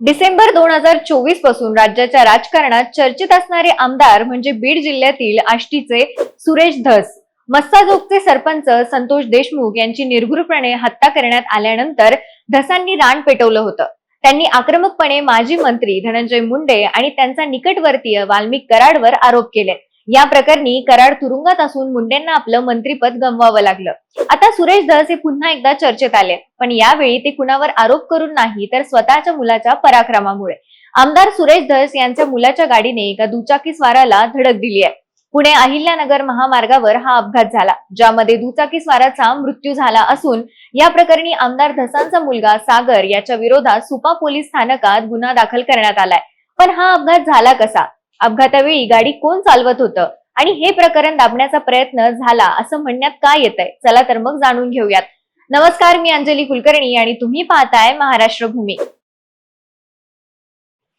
डिसेंबर दोन हजार चोवीसपासून राज्याच्या राजकारणात चर्चेत असणारे आमदार म्हणजे बीड जिल्ह्यातील आष्टीचे सुरेश धस मस्साजोगचे सरपंच संतोष देशमुख यांची निर्घृपणे हत्या करण्यात आल्यानंतर धसांनी रान पेटवलं होतं. त्यांनी आक्रमकपणे माजी मंत्री धनंजय मुंडे आणि त्यांचा निकटवर्तीय वाल्मिक कराडवर आरोप केले. या प्रकरणी कराड तुरुंगात असून मुंडेंना आपलं मंत्रीपद गमवावं लागलं. आता सुरेश धस हे पुन्हा एकदा चर्चेत आले. पण यावेळी ते कुणावर आरोप करून नाही तर स्वतःच्या मुलाच्या पराक्रमामुळे. आमदार सुरेश धस यांच्या मुलाच्या गाडीने एका दुचाकी स्वाराला धडक दिली आहे. पुणे अहिल्यानगर महामार्गावर हा अपघात झाला ज्यामध्ये दुचाकी स्वाराचा मृत्यू झाला असून या प्रकरणी आमदार धसांचा मुलगा सागर याच्या विरोधात सुपा पोलीस स्थानकात गुन्हा दाखल करण्यात आलाय. पण हा अपघात झाला कसा? अपघातावेळी गाडी कोण चालवत होतं? आणि हे प्रकरण दाबण्याचा प्रयत्न झाला असं म्हणण्यात काय येत आहे चला तर मग जाणून घेऊयात. नमस्कार मी अंजली कुलकर्णी आणि तुम्ही पाहताय महाराष्ट्र भूमी.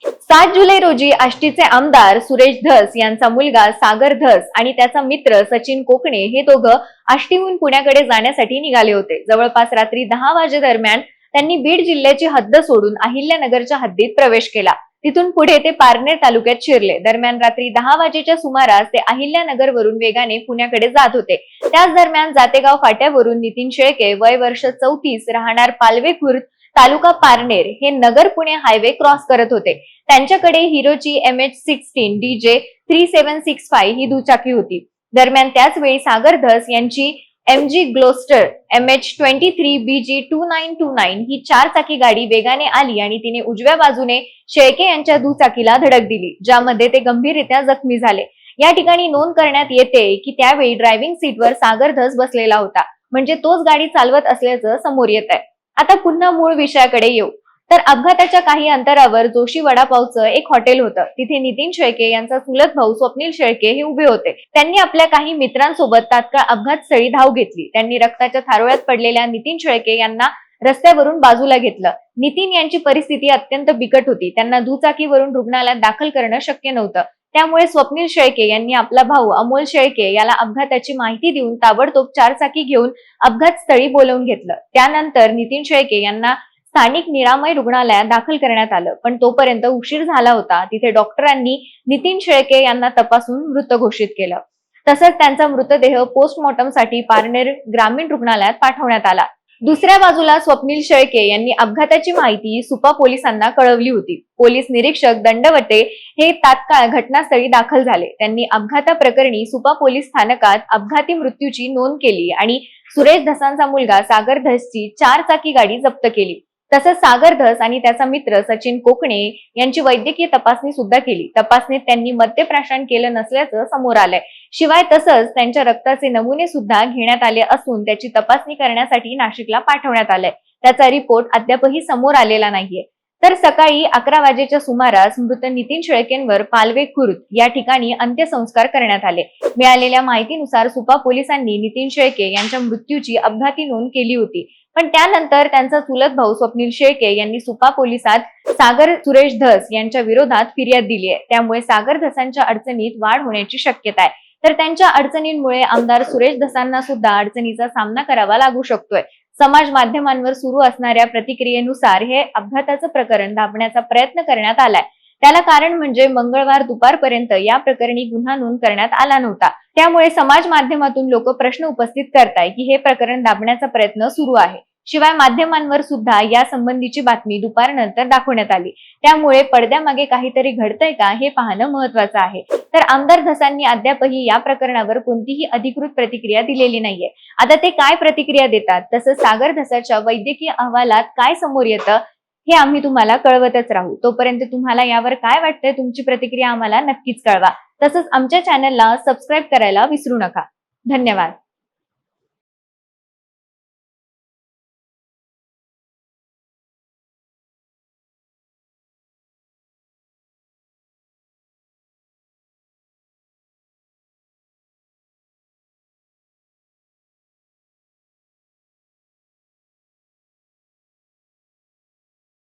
सात जुलै रोजी आष्टीचे आमदार सुरेश धस यांचा मुलगा सागर धस आणि त्याचा मित्र सचिन कोकणे हे दोघं आष्टीहून पुण्याकडे जाण्यासाठी निघाले होते. जवळपास रात्री दहा वाजे दरम्यान त्यांनी बीड जिल्ह्याची हद्द सोडून अहिल्यानगरच्या हद्दीत प्रवेश केला. तिथून पुढे ते पारनेर तालुक्यात शिरले. दरम्यान रात्री दहा वाजेच्या सुमारास ते अहिल्यानगर वरून वेगाने पुण्याकडे जात होते. त्याच दरम्यान जातेगाव फाट्यावरून नितीन शेळके वय वर्ष चौतीस राहणार पालवे खुर्द तालुका पारनेर हे नगर पुणे हायवे क्रॉस करत होते. त्यांच्याकडे हिरोची M H sixteen DJ three seven six five ही दुचाकी होती. दरम्यान त्याच वेळी सागर धस यांची M G Gloster M H twenty three B G two nine two nine ही चार चाकी गाडी वेगाने आली आणि तिने उजव्या बाजूने शेळके यांच्या दुचाकीला धडक दिली ज्यामध्ये ते गंभीररित्या जखमी झाले. या ठिकाणी नोंद करण्यात येते की त्यावेळी ड्रायव्हिंग सीटवर सागर धस बसलेला होता म्हणजे तोच गाडी चालवत असल्याचं समोर येत आहे आता पुन्हा मूळ विषयाकडे येऊ. तर अपघाताच्या काही अंतरावर जोशी वडापावचं एक हॉटेल होतं. तिथे नितीन शेळके यांचा चुलत भाऊ स्वप्नील शेळके हे उभे होते. त्यांनी आपल्या काही मित्रांसोबत तात्काळ अपघात स्थळी धाव घेतली. त्यांनी रक्ताच्या थारोळ्यात पडलेल्या नितीन शेळके यांना रस्त्यावरून बाजूला घेतलं. नितीन यांची परिस्थिती अत्यंत बिकट होती. त्यांना दुचाकीवरून रुग्णालयात दाखल करणं शक्य नव्हतं. त्यामुळे स्वप्नील शेळके यांनी आपला भाऊ अमोल शेळके याला अपघाताची माहिती देऊन ताबडतोब चारचाकी घेऊन अपघातस्थळी बोलवून घेतलं. त्यानंतर नितीन शेळके यांना स्थानिक निरामय रुग्णालयात दाखल करण्यात आलं. पण तोपर्यंत उशीर झाला होता. तिथे डॉक्टरांनी नितीन शेळके यांना तपासून मृत घोषित केलं. तसंच त्यांचा मृतदेह पोस्टमॉर्टमसाठी पारनेर ग्रामीण रुग्णालयात पाठवण्यात आला. दुसऱ्या बाजूला स्वप्नील शेळके यांनी अपघाताची माहिती सुपा पोलिसांना कळवली होती. पोलीस निरीक्षक दंडवटे हे तात्काळ घटनास्थळी दाखल झाले. त्यांनी अपघाताप्रकरणी सुपा पोलीस स्थानकात अपघाती मृत्यूची नोंद केली आणि सुरेश धसांचा मुलगा सागर धसची चार चाकी गाडी जप्त केली. तसंच सागर धस आणि त्याचा मित्र सचिन कोकणे यांची वैद्यकीय तपासणी सुद्धा केली. तपासणीत त्यांनी मद्यप्राशन केलं नसल्याचं समोर आलंय. शिवाय तसंच त्यांच्या रक्ताचे नमुने सुद्धा घेण्यात आले असून त्याची तपासणी करण्यासाठी नाशिकला पाठवण्यात आलंय. त्याचा रिपोर्ट अद्यापही समोर आलेला नाहीये. तर सकाळी अकरा वाजेच्या सुमारास मृत नितीन शेळकेंवर पालवे खुर्द या ठिकाणी अंत्यसंस्कार करण्यात आले. मिळालेल्या माहितीनुसार सुपा पोलिसांनी नितीन शेळके यांच्या मृत्यूची अपघाती नोंद केली होती. पण त्यानंतर त्यांचा चुलत भाऊ स्वप्नील शेळके यांनी सुपा पोलिसात सागर सुरेश धस यांच्या विरोधात फिर्याद दिली आहे. त्यामुळे सागर धसांच्या अडचणीत वाढ होण्याची शक्यता आहे. तर त्यांच्या अडचणींमुळे आमदार सुरेश धसांना सुद्धा अडचणीचा सामना करावा लागू शकतोय. समाज माध्यमांवर सुरू असणाऱ्या प्रतिक्रियेनुसार हे अपघाताचं प्रकरण दाबण्याचा प्रयत्न करण्यात आलाय. त्याला कारण म्हणजे मंगळवार दुपारपर्यंत या प्रकरणी गुन्हा नोंद करण्यात आला नव्हता. त्यामुळे समाज माध्यमातून लोक प्रश्न उपस्थित करताय की हे प्रकरण दाबण्याचा प्रयत्न सुरू आहे. शिवाय माध्यमांवर सुद्धा या संबंधीची बातमी दुपारनंतर दाखवण्यात आली. त्यामुळे पडद्यामागे काहीतरी घडतंय का हे पाहणं महत्वाचं आहे. तर आमदार धसांनी अद्यापही या प्रकरणावर कोणतीही अधिकृत प्रतिक्रिया दिलेली नाहीये. आता ते काय प्रतिक्रिया देतात? तसंच सागर धसाच्या वैद्यकीय अहवालात काय समोर येतं? हे आम्ही तुम्हाला कळवतच राहू. तोपर्यंत तुम्हाला यावर काय वाटतंय तुमची प्रतिक्रिया आम्हाला नक्कीच कळवा. तसंच आमच्या चॅनलला सबस्क्राईब करायला विसरू नका. धन्यवाद.